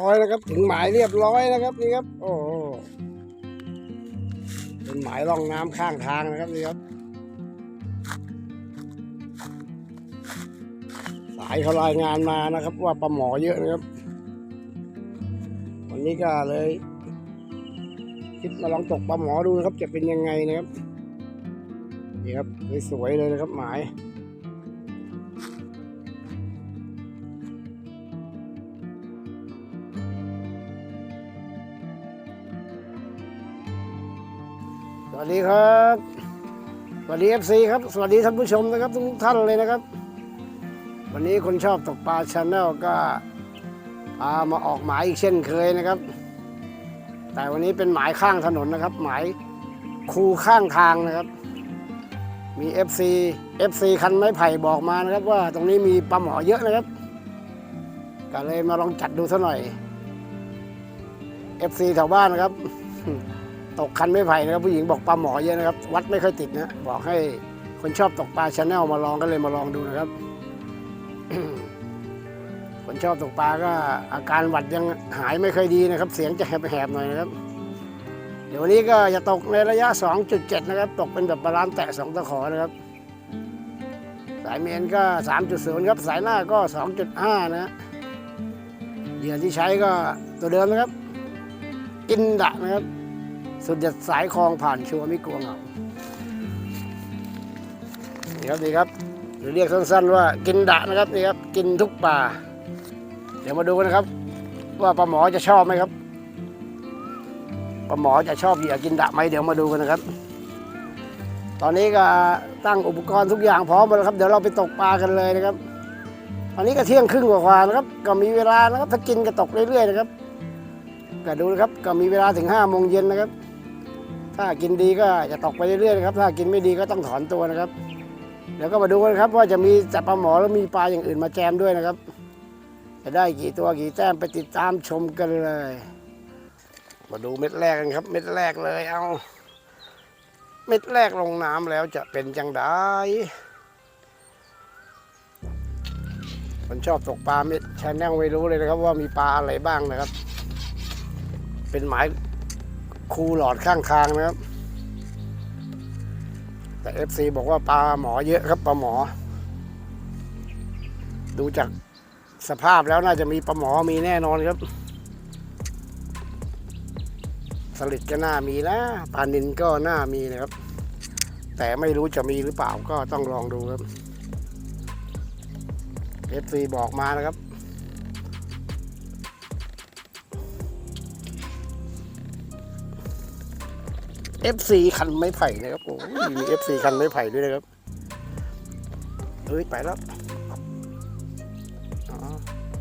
ร้อยนะครับ ถึงหมายเรียบร้อยนะครับนี่ครับ โอ้เป็นหมายร่องน้ำข้างทางนะครับนี่ครับ สายเขารายงานมานะครับ ว่าปลาหมอเยอะนะครับ วันนี้ก็เลยคิดมาลองตกปลาหมอดูนะครับ จะเป็นยังไงนะครับนี่ครับสวยๆเลยนะครับหมาย วัสดีครับสวัสดีเอฟซีครับ สวัสดีท่านผู้ชมนะครับทุกท่านเลยนะครับ วันนี้คนชอบตกปลาชาแนลก็พามาออกหมายอีกเช่นเคยนะครับ แต่วันนี้เป็นหมายข้างถนนนะครับ หมายคูข้างทางนะครับ มี FC FC คันไม้ไผ่บอกมานะครับ ว่าตรงนี้มีปลาหมอเยอะนะครับ ก็เลยมาลองจัดดูสักหน่อย FC แถวบ้านนะครับ ตกคันไม้ไผ่นะครับผู้หญิงบอกปลาหมอเยอะนะครับ วัดไม่ค่อยติดนะบอกให้คนชอบตกปลาชาแนลมาลองก็เลยมาลองดูนะครับ คนชอบตกปลาก็อาการหวัดยังหายไม่ค่อยดีนะครับ เสียงจะแหบๆหน่อยนะครับ เดี๋ยววันนี้ก็จะตกในระยะ 2.7 นะครับ ตกเป็นแบบบาลานซ์แตะสองตะขอนะครับ สายเมนก็ 3.0 ครับ สายหน้าก็ 2.5นะฮะเหยื่อที่ใช้ก็ตัวเดิมนะครับ อินดะนะครับ สุดเด็ดสายคลองผ่านชัวร์ไม่กลัวเหงานี่ครับนี่ครับหรือเรียกสั้นๆว่ากินดะนะครับนี่ครับกินทุกป่า เดี๋ยวมาดูกันนะครับ ว่าปลาหมอจะชอบไหมครับปลาหมอจะชอบเหยื่อกินดะไหมเดี๋ยวมาดูกันนะครับ ตอนนี้ก็ตั้งอุปกรณ์ทุกอย่างพร้อมหมดแล้วครับเดี๋ยวเราไปตกปลากันเลยนะครับตอนนี้ก็เที่ยงครึ่งกว่าๆนะครับ ก็มีเวลานะครับถ้ากินก็ตกเรื่อยๆนะครับก็ดูนะครับก็มีเวลาถึงห้าโมงเย็นนะครับ ถ้ากินดีก็จะตกไปเรื่อยๆนะครับ ถ้ากินไม่ดีก็ต้องถอนตัวนะครับ เดี๋ยวก็มาดูกันครับ ว่าจะมีจับปลาหมอแล้วมีปลาอย่างอื่นมาแจมด้วยนะครับ จะได้กี่ตัวกี่แต้มไปติดตามชมกันเลย มาดูเม็ดแรกกันครับ เม็ดแรกเลยเอา เม็ดแรกลงน้ำแล้วจะเป็นจังไดคนชอบตกปลาเม็ดชาแนลไม่รู้เลยนะครับ ว่ามีปลาอะไรบ้างนะครับ เป็นหมาย คูหลอดข้างทางนะครับ แต่ FC บอกว่าปลาหมอเยอะครับปลาหมอ ดูจากสภาพแล้วน่าจะมีปลาหมอมีแน่นอนครับ สลิดก็น่ามีนะปลานินก็น่ามีนะครับ แต่ไม่รู้จะมีหรือเปล่าก็ต้องลองดูครับ FC บอกมานะครับ FC คันไม้ไผ่นะครับโอ้ยมี FC คันไม้ไผ่ด้วยนะครับเฮ้ยไปแล้ว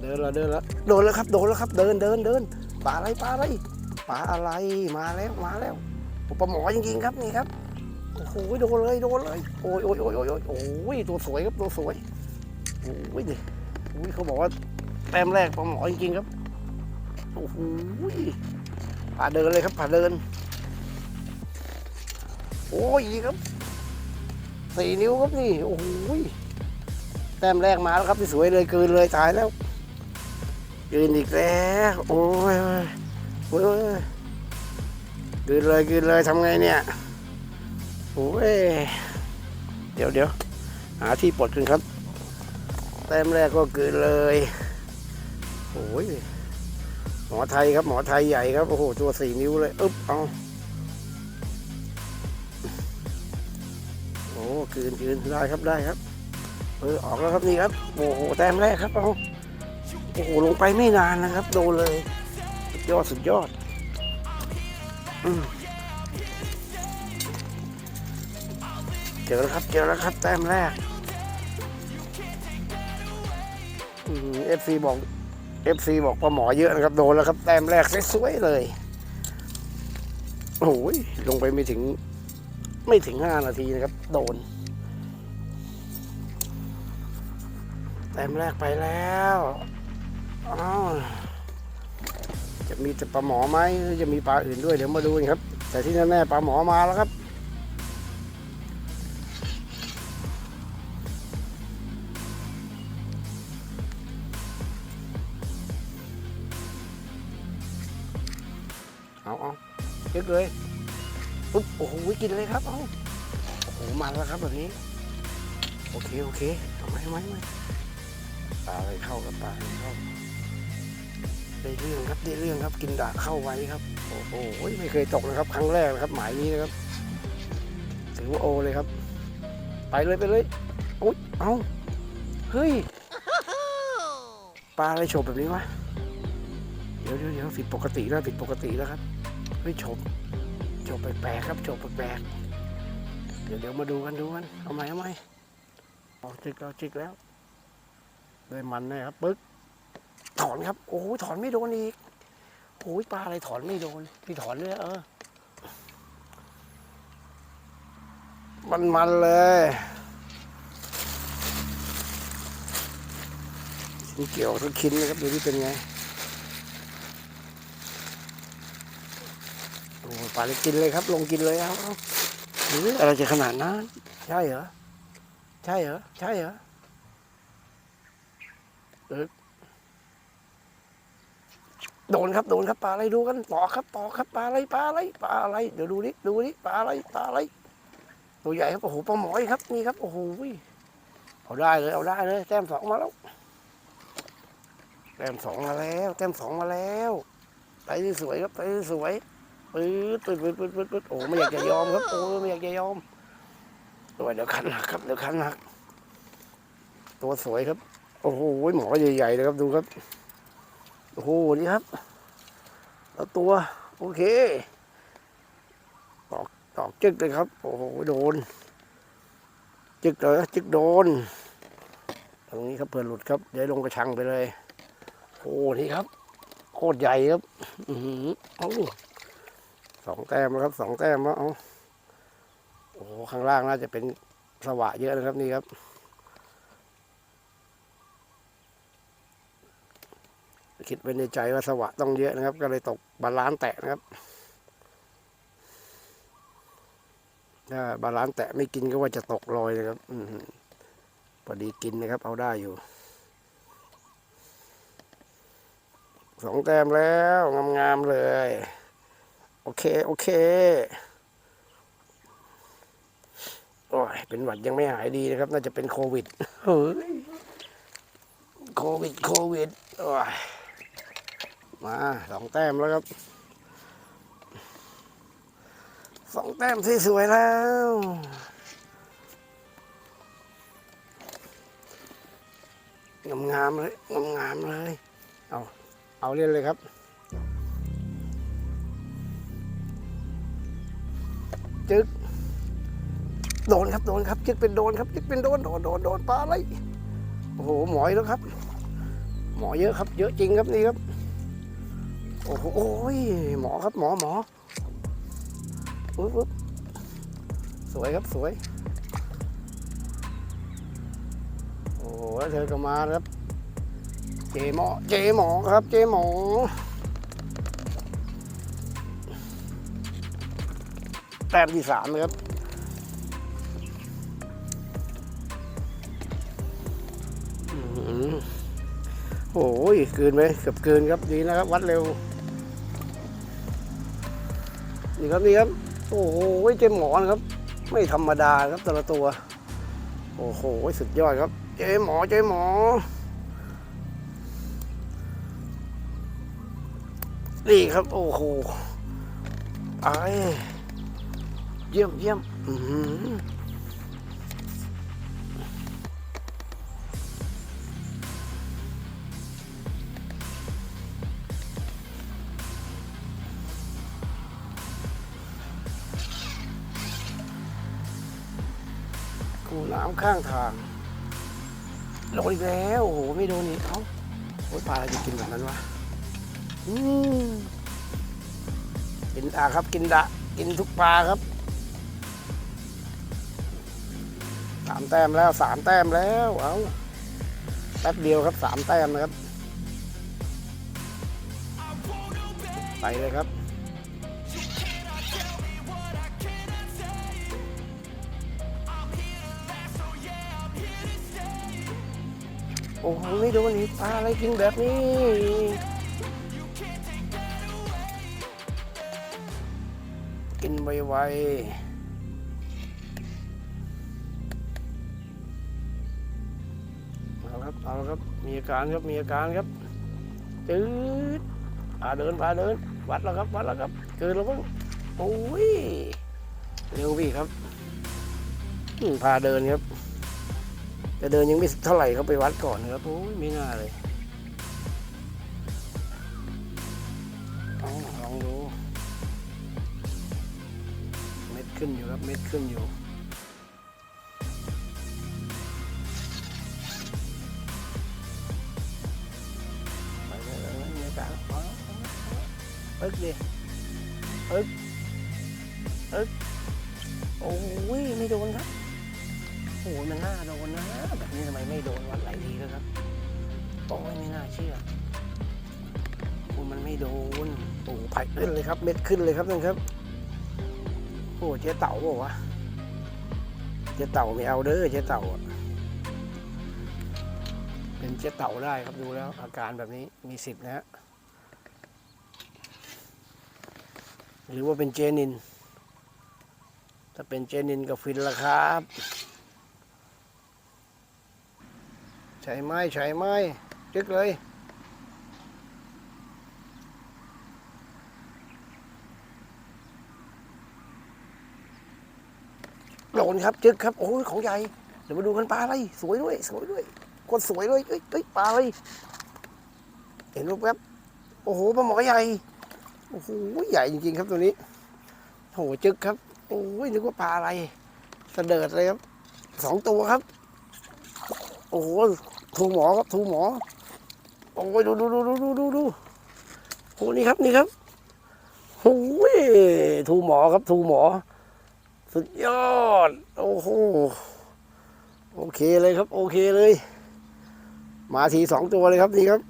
เดินแล้วเดินแล้วโดนแล้วครับโดนแล้วครับ เดินเดินเดินปลาอะไรปลาอะไรปลาอะไรมาแล้วมาแล้วปลาหมอจริงๆครับนี่ครับโอ้โหโดนเลยโดนเลยโอ้ยโอ้ยโอ้ยโอ้ยโอ้ยโอ้ยตัวสวยครับตัวสวยโอ้ยดิโอ้ยเขาบอกว่าแต้มแรกปลาหมอจริงๆครับโอ้โหผ่าเดินเลยครับผ่าเดิน โอ้ยครับสี่นิ้วครับนี่ โอ้โหยแต้มแรกมาแล้วครับที่สวยเลยเกินเลยตายแล้วเกินอีกแล้วโอ้ยโอ้ยโอ้ยเกินเลยเกินเลยทำไงเนี่ยโอ้ยเดี๋ยวเดี๋ยวหาที่ปลดกันครับแต้มแรกก็เกินเลยโอ้ยหมอไทยครับหมอไทยใหญ่ครับโอ้โหตัวสี่นิ้วเลยอึ๊บเอา คืนคืนได้ครับได้ครับเออออกแล้วครับนี่ครับโอ้โหแต้มแรกครับเอาโอ้โหลงไปไม่นานนะครับ โดนเลยสุดยอดสุดยอดอืมเจอแล้วครับเจอแล้วครับแต้มแรกเอฟซีบอกเอฟซีบอกปลาหมอเยอะนะครับ โดนแล้วครับแต้มแรกสวยๆเลยโอ้ยลงไปไม่ถึง ไม่ถึงห้านาทีนะครับ โดน แต้มแรกไปแล้วจะมีแต่ปลาหมอไหมหรือจะมีปลาอื่นด้วยเดี๋ยวมาดูกัครับ แต่ที่แน่ๆปลาหมอมาแล้วครับเอาเอเยอะเลยปุ๊บโอ้โหกินเลยครับเอาโอ้โหมาแล้วครับแบบนี้ โอเค โอเคทาไมทมไมาไปลาอะไรเข้ากับปลาอะไรเข้า ได้เรื่องครับได้เรื่องครับกินดาเข้าไว้ครับโอ้โหไม่เคยตกนะครับ ครั้งแรกนะครับ หมายนี้นะครับถือว่าโอเลยครับ ไปเลยไปเลยอุ๊ยเอาเฮ้ยปลาอะไรโฉบแบบนี้วะเดี๋ยวเดี๋ยวเดี๋ยวผิดปกติแล้วผิดปกติแล้วครับเฮ้ยโฉบโฉบแปลกๆครับโฉบแปลกๆเดี๋ยวเดี๋ยวมาดูกันดูกันเอาไหมเอาไหมเอาจิกแล้วจิกแล้ว ได้มันแน่ครับปึ๊กถอนครับ โอ้ถอนไม่โดนอีกโอ้ยปลาอะไรถอนไม่โดนที่ถอนเลยเออ มันมันเลยชิ้นเกี่ยวทุกชิ้นนะครับดูที่เป็นไงโอ้ปลาเลยกินเลยครับ ลงกินเลยเอาเอาหรืออะไรจะขนาดนั้นใช่เหรอใช่เหรอใช่เหรอ โดนครับโดนครับปลาอะไรดูกันต่อครับต่อครับปลาอะไรปลาอะไรปลาอะไรเดี๋ยวดูนี่ดูนี่ปลาอะไรปลาอะไรตัวใหญ่ครับโอ้โหปลาหมอยครับนี่ครับโอ้โหเอาได้เลยเอาได้เลยแต้มสองมาแล้วแต้มสองมาแล้วแต้มสองมาแล้วไปสวยครับไปที่สวยปื๊ดปื๊ดปื๊ดปื๊ดปื๊ดปื๊ดโอ้ไม่อยากจะยอมครับโอ้ไม่อยากจะยอมตัวเดี๋ยวคันหักครับเดี๋ยวคันหัก ตัวสวยครับ โอ้โหหมอใหญ่ๆเลยครับดูครับ โอ้โหนี่ครับ แล้วตัว โอเคตอกจึกเลยครับ โอ้โหโดน จึกเลยจึกโดน ตรงนี้ครับเพื่อนหลุดครับเดี๋ยวลงกระชังไปเลยโอ้นี่ครับ โคตรใหญ่ครับอือหือเอาสองแต้มแล้วครับสองแต้มแล้วเอาโอ้ข้างล่างน่าจะเป็นสวะเยอะนะครับนี่ครับ คิดไว้ในใจว่าสวะต้องเยอะนะครับ ก็เลยตกบาลานแตะนะครับถ้าบาลานแตะไม่กินก็ว่าจะตกลอยนะครับอพอดีกินนะครับ เอาได้อยู่สองแต้มแล้วงามๆเลย โอเค โอเคโอ้ยเป็นหวัดยังไม่หายดีนะครับ น่าจะเป็นโควิดเฮ้ยโควิด โควิด โอ้ย มาสองแต้มแล้วครับสองแต้มที่สวยแล้วงามๆเลยงามๆเลย เอา เอาเล่นเลยครับ จึกโดนครับโดนครับ จึกเป็นโดนครับ จึกเป็นโดนโดนโดนโดนปลาอะไรโอ้โหหมอยแล้วครับ หมอเยอะครับ เยอะจริงครับนี่ครับ อ้โหโอ้ยหมอครับหมอหมอปุ๊บปุ๊บสวยครับสวย โอ้แล้วเธอก็มาครับ เจหมอเจหมอครับเจหมอแต้มที่สามครับโอ้ยเกินไหมเกือบเกินครับดีนะครับ วัดเร็ว นี่ครับนี่ครับ โอ้โหเจมหมอนครับ ไม่ธรรมดาครับแต่ละตัว โอ้โหสุดยอดครับ เจมหมอเจมหมอนี่ครับ โอ้โหไอเยี่ยมเยี่ยมอื กูน้ำข้างทางโดนอีกแล้ว โอ้โห ไม่โดนอีกเอ้าโอ้ยปลาอะไรจะกินแบบนั้นวะอืมกินดาครับ กินดะ กินทุกปลาครับสามแต้มแล้วสามแต้มแล้ว เอาแป๊บเดียวครับสามแต้มนะครับ ไปเลยครับ โอ้โหไม่โดนอีกปลาอะไรกินแบบนี้ กินไวๆเอาครับเอาครับ มีอาการครับ มีอาการครับจืดพาเดินพาเดิน วัดแล้วครับ วัดแล้วครับ เกินแล้วมั้งโอ้ย เร็วพี่ครับพาเดินครับ จะเดินยังไม่เท่าไหร่เขาไปวัดก่อนนะครับโอ้ยไม่น่าเลยอลองดูเม็ดขึ้นอยู่ครับเม็ดขึ้นอยู่ไปเลยไปเลยเนี่ยจ้ะเอาเอาเอา ไผ่ขึ้นเลยครับ เม็ดขึ้นเลยครับนั่นครับ โอ้เจ๊เต่าบอกวะเจ๊เต่าไม่เอาเด้อเจ๊เต่าเป็นเจ๊เต่าได้ครับดูแล้ว อาการแบบนี้มีสิทธิ์นะฮะหรือว่าเป็นเจนิน ถ้าเป็นเจนินก็ฟินละครับ ใช่ไหมใช่ไหมจึกเลย โดน ครับจึกครับโอ้ยของใหญ่เดี๋ยวมาดูกันปลาอะไรสวยด้วยสวยด้วยคนสวยด้วยเอ้ยเอ้ยปลาอะไรเห็นรูปแป๊บโอ้โหปลาหมอใหญ่โอ้โหใหญ่จริงๆครับตัวนี้โอ้โหจึกครับโอ้ยนึกว่าปลาอะไรเดิดเลยครับสองตัวครับ โอ้โหทูหมอครับทูหมอโอ้ยดูดูดูดูดูดูดูโอ้นี่ครับนี่ครับโอ้ยทูหมอครับทูหมอ สุดยอด โอ้โห โอเคเลยครับ โอเคเลย มาทีสองตัวเลยครับนี่ครับ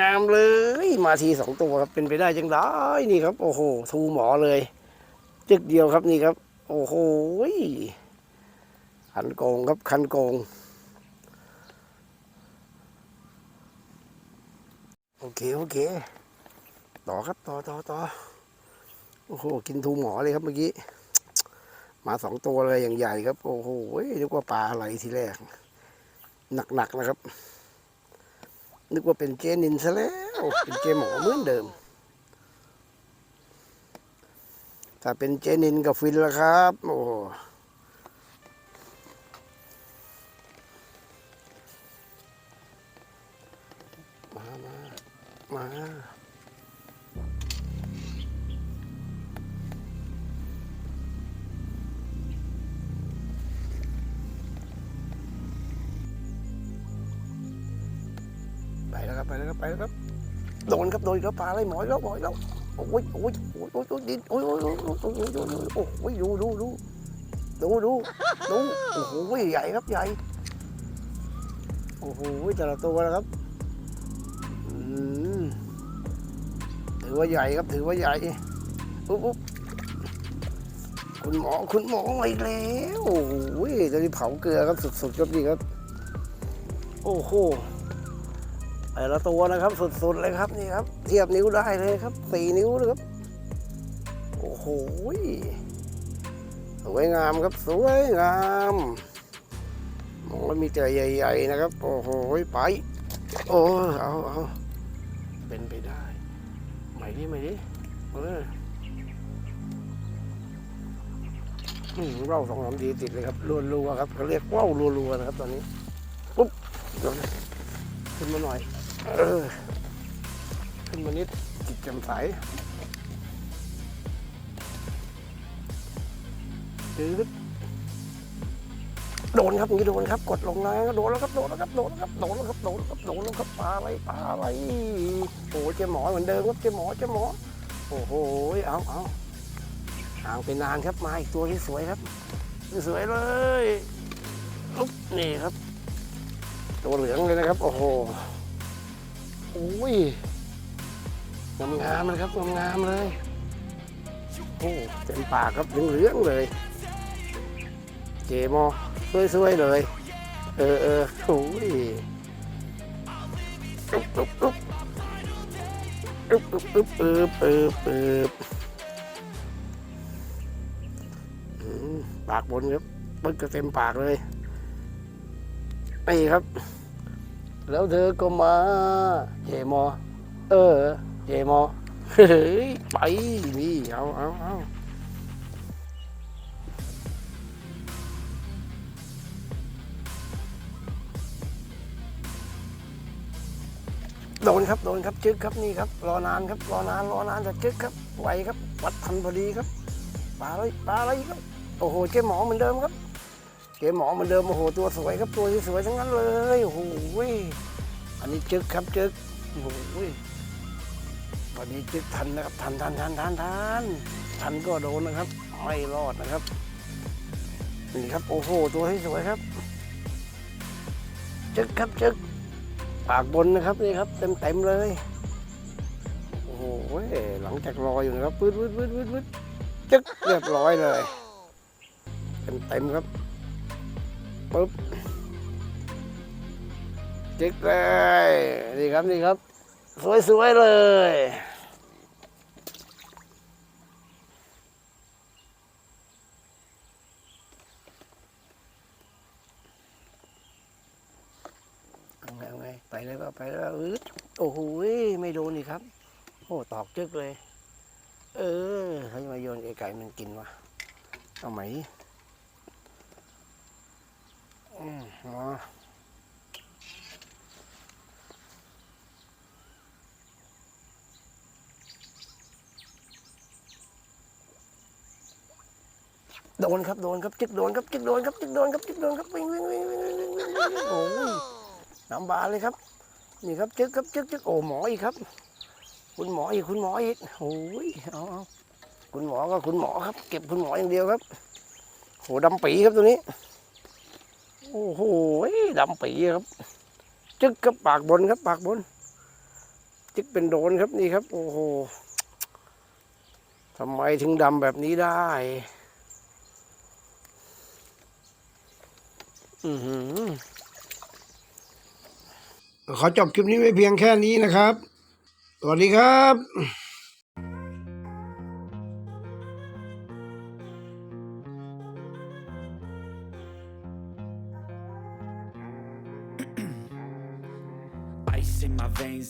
งามๆเลย มาทีสองตัวครับ เป็นไปได้จังได้นี่ครับ โอ้โห ทูหมอเลย จึกเดียวครับนี่ครับ โอ้โหคันโกงครับ คันโกง โอเค โอเค ต่อครับ ต่อต่อต่อ โอ้โห กินทูหมอเลยครับเมื่อกี้ มาสองตัวเลยอย่างใหญ่ครับ โอ้โหนึกว่าปลาอะไรทีแรก หนักๆนะครับ นึกว่าเป็นเจนินซะแล้ว เป็นเจหมอเหมือนเดิม ถ้าเป็นเจนินกับฟินและครับ โอ้มา มา มา ไปแล้วครับไปแล้วครับโดนครับโดนครับปลาอะไรหมอยแล้วหมอยแล้วโอ้ยโอ้ยโอ้ยโอ้ยโอ้ยดินโอ้ยโอ้ยโอ้ยโอ้ยโอ้ยโอ้ยโอ้ยดูดูดูดูดูดูโอ้โหใหญ่ครับใหญ่โอ้โหแต่ละตัวนะครับถือว่าใหญ่ครับถือว่าใหญ่ปุ๊บปุ๊บคุณหมอคุณหมอมาอีกแล้วโอ้โหตอนนี้เผาเกลือครับสุดๆครับนี่ครับ โอ้โห แต่ละตัวนะครับสุดๆเลยครับนี่ครับ เทียบนิ้วได้เลยครับสี่นิ้วนะครับโอ้โหสวยงามครับสวยงามมองแล้วมีแต่ใหญ่ ๆ นะครับ โอ้โหไปโอ้เอาเอาเป็นไปได้ใหม่ดิใหม่ดิเอออืมเราสองสามทีติดเลยครับรัวๆครับเขาเรียกว่าวรัวๆนะครับ ตอนนี้ปุ๊บเดี๋ยวขึ้นมาหน่อย เออขึ้นมานิดจิตแจ่มใสดืดโดนครับงนี้โดนครับ กดลงนะโดนแล้วครับโดนแล้วครับโดนแล้วครับโดนแล้วครับโดนแล้วครับโดนแล้วครับปลาอะไรปลาอะไรโอ้เจ๊หมอเหมือนเดิมครับเจ๊หมอเจ๊หมอโอ้โหเอาเอาห่างไปนานครับมาอีกตัวที่สวยครับสวยเลยอุ๊บนี่ครับ ตัวเหลืองเลยนะครับ โอ้โห อ้ยงามงามนะครับงามงามเลยโอ้เต็มปากครับเหลืองเหลืองเลย เจมอสวยๆเลย เออเออโอ้ยอึบอึบอึบอบอึบอบอึบอบปากบนครับมันก็เต็มปากเลยนี่ครับ แล้วเธอก็มาเยมอ เออเยมอเฮ้ยไปนี่เอาเอาเอาโดนครับโดนครับจึ๊กครับนี่ครับ รอนานครับ รอนานรอนานจะจึ๊กครับไหวครับ วัดทันพอดีครับปลาเลยปลาอะไรครับโอ้โหเจ๊หมอเหมือนเดิมครับ เจ๊หมอเหมือนเดิมโอ้โหตัวสวยครับตัวสวยทั้งนั้นเลยโอ้โหอันนี้จึกครับจึกโอ้โหวันนี้จึกทันนะครับทันทันทันทันทันทันก็โดนนะครับ ไม่รอดนะครับนี่ครับโอ้โหตัวที่สวยครับ จึกครับจึกปากบนนะครับนี่ครับเต็มเต็มเลยโอ้โหหลังจากรออยู่นะครับปื๊ดปื๊ดปื๊ดปื๊ดจึกเรียบร้อยเลยเต็มเต็มครับ ปุ๊บจิกเลยนี่ครับนี่ครับ สวยๆเลยอาไงเอาไงไปเลยก็ไปเลยว่าอืดโอ้โหไม่โดนอีกครับ โอ้ตอกจึกเลย เออเขาจะมาโยนไก่มันกินวะเอาไหม โดนครับโดนครับจิกโดนครับจิกโดนครับจิกโดนครับจิกโดนครับวิ่งวิ่งวิ่งวิ่งวิ่งวิ่งวิ่งโอ้ยน้ำบาเลยครับ นี่ครับจิกครับจิกจิกโอ้หมออีกครับ คุณหมออีกคุณหมออีกโอ้ยอาเอาคุณหมอก็คุณหมอครับ เก็บคุณหมออย่างเดียวครับโหดำปีครับตัวนี้ โอ้โหดำปีครับจึกกับปากบนครับ ปากบน จึกเป็นโดนครับนี่ครับ โอ้โหทำไมถึงดำแบบนี้ได้ อือหือขอจบคลิปนี้ไว้เพียงแค่นี้นะครับ สวัสดีครับ